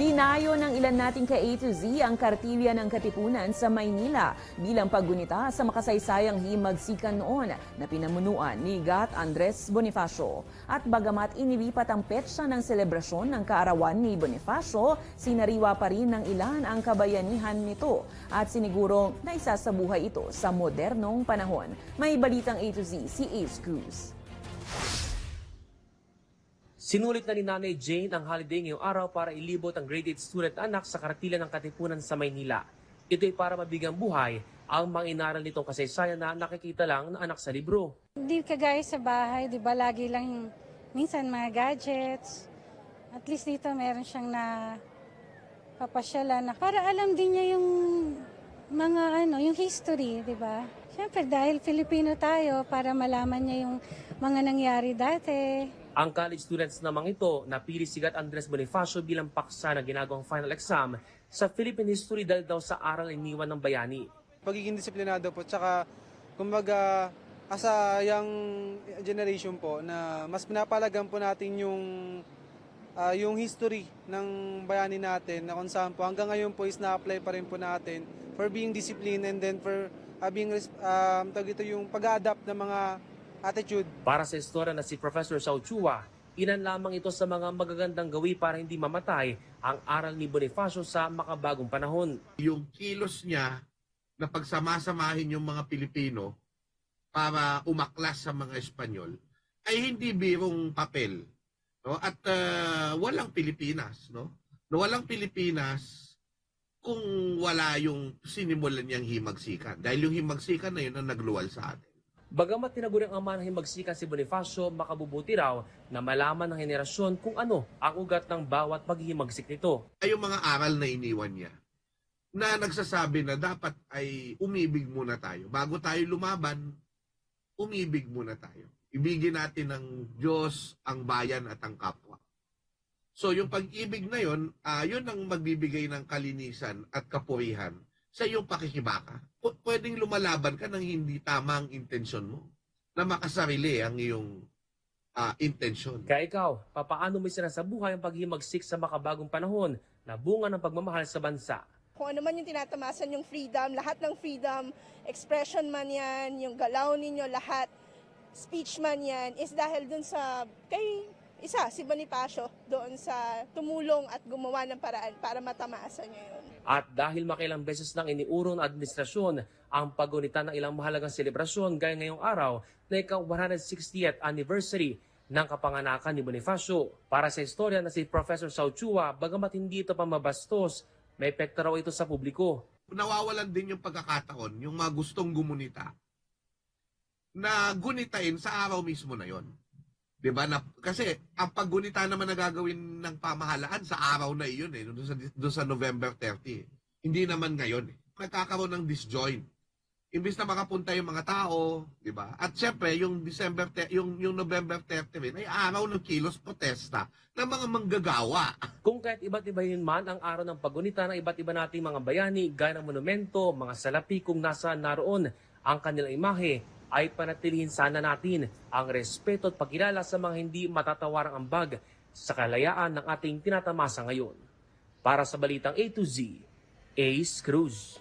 Dinayo ng ilan nating ka A to Z ang kartilya ng Katipunan sa Maynila bilang paggunita sa makasaysayang himagsikan noon na pinamunuan ni Gat Andres Bonifacio. At bagamat inilipat ang petsa ng selebrasyon ng kaarawan ni Bonifacio, sinariwa pa rin ng ilan ang kabayanihan nito at sinigurong naisasabuhay ito sa modernong panahon. May balitang A to Z si Ace Cruz. Sinulit na ni Nanay Jane ang holiday ngayong araw para ilibot ang grade 8 student anak sa kartila ng Katipunan sa Maynila. Ito ay para mabigang buhay ang mga inaral nitong kasaysayan na nakikita lang na anak sa libro. Hindi kagaya sa bahay, di ba lagi lang minsan mga gadgets. At least dito meron siyang na papasyalan na para alam din niya yung mga ano, yung history, di ba? Siyempre dahil Filipino tayo para malaman niya yung mga nangyari dati. Ang college students namang ito napili si Gat Andres Bonifacio bilang paksa na ginagawang final exam sa Philippine history dahil daw sa aral iniwan ng bayani. pagiging disiplinado po tsaka kumbaga asa young generation po na mas pinapalagan po natin yung ah, yung history ng bayani natin na kung saan po hanggang ngayon po is na-apply pa rin po natin for being disciplined and then for ah, being um, tawag ito yung pag-adapt ng mga attitude. Para sa istorya na si Professor Sao Chua, ilan lamang ito sa mga magagandang gawi para hindi mamatay ang aral ni Bonifacio sa makabagong panahon. yung kilos niya na pagsamasamahin yung mga Pilipino para umaklas sa mga Espanyol ay hindi birong papel no? At ah, walang Pilipinas no? No walang Pilipinas kung wala yung sinimulan niyang himagsikan dahil yung himagsikan na yun ang nagluwal sa atin Bagamat tinaguri ang ama ng himagsikan si Bonifacio, makabubuti raw na malaman ng henerasyon kung ano ang ugat ng bawat paghihimagsik nito. ay yung mga aral na iniwan niya na nagsasabi na dapat ay umibig muna tayo. Bago tayo lumaban, umibig muna tayo. Ibigin natin ng Diyos, ang bayan at ang kapwa. So yung pag-ibig na yun, ah, yun ang magbibigay ng kalinisan at kapurihan sa iyong pakikibaka. P- pwedeng lumalaban ka ng hindi tamang intensyon mo na makasarili ang iyong ah, intensyon. Kaya ikaw, papaano mo sinasabuhay ang paghihimagsik sa makabagong panahon na bunga ng pagmamahal sa bansa? kung ano man yung tinatamasan yung freedom, lahat ng freedom, expression man yan, yung galaw ninyo, lahat, speech man yan, is dahil dun sa, kay isa, si Bonifacio, doon sa tumulong at gumawa ng paraan para matamaasan niya yun. At dahil makilang beses nang iniurong ng administrasyon ang paggunita ng ilang mahalagang selebrasyon gaya ngayong araw na ikaw 160th anniversary ng kapanganakan ni Bonifacio. Para sa istorya na si Professor Sauchua, bagamat hindi ito pamabastos, may epekto raw ito sa publiko. nawawalan din yung pagkakataon, yung mga gustong gumunita, na gunitain sa araw mismo na yon. 'Di ba? Na, kasi ang paggunita naman na gagawin ng pamahalaan sa araw na iyon eh, doon sa, doon sa November 30. eh. Hindi naman ngayon eh. Nagkakaroon ng disjoint. Imbis na makapunta yung mga tao, 'di ba? At syempre, yung December yung yung November 30 rin ay araw ng kilos protesta ng mga manggagawa. Kung kahit iba't iba yun man ang araw ng paggunita ng iba't iba nating mga bayani, gaya ng monumento, mga salapi kung nasa naroon ang kanilang imahe, ay panatilihin sana natin ang respeto at pagkilala sa mga hindi matatawarang ambag sa kalayaan ng ating tinatamasa ngayon. Para sa Balitang A to Z, Ace Cruz.